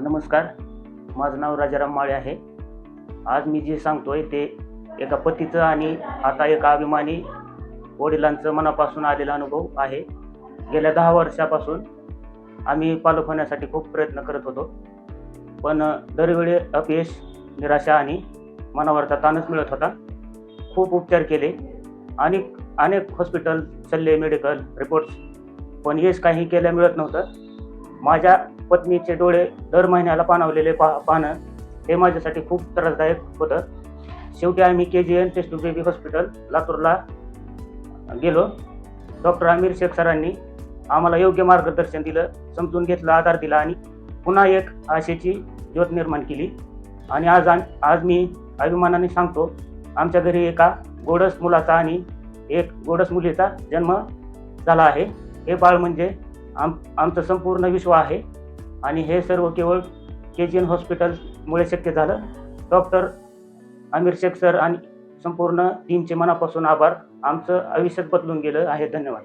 नमस्कार. माझं नाव राजाराम माळे आहे. आज मी जे सांगतोय ते एका पतीचं आणि आता एका अभिमानी वडिलांचं मनापासून आलेला अनुभव आहे. गेल्या दहा वर्षापासून आम्ही पालक होण्यासाठी खूप प्रयत्न करत होतो. पण दरवेळी अपयश निराशा आणि मनावरचा ताणच मिळत होता. खूप उपचार केले. आणि अनेक हॉस्पिटल सल्ले मेडिकल रिपोर्ट्स पण यश काही केल्या मिळत नव्हतं. माझ्या पत्नीचे डोळे दर महिन्याला पाणावलेले पा पाहणं हे माझ्यासाठी खूप त्रासदायक होतं. शेवटी आम्ही K G N test baby hospital लातूरला गेलो. डॉक्टर आमिर शेख सरांनी आम्हाला योग्य मार्गदर्शन दिलं समजून घेतलं आधार दिला आणि पुन्हा एक आशेची ज्योत निर्माण केली. आणि आज आम आज मी अभिमानाने सांगतो आमच्या घरी एका गोडस मुलाचा आणि एक गोडस मुलीचा जन्म झाला आहे. हे बाळ म्हणजे आम आमचं संपूर्ण विश्व आहे. आणि हे सर्व केवळ के जी एन हॉस्पिटलमुळे शक्य झालं. डॉक्टर आमिर शेख सर आणि संपूर्ण टीमचे मनापासून आभार. आमचं आयुष्यात बदलून गेलं आहे. धन्यवाद.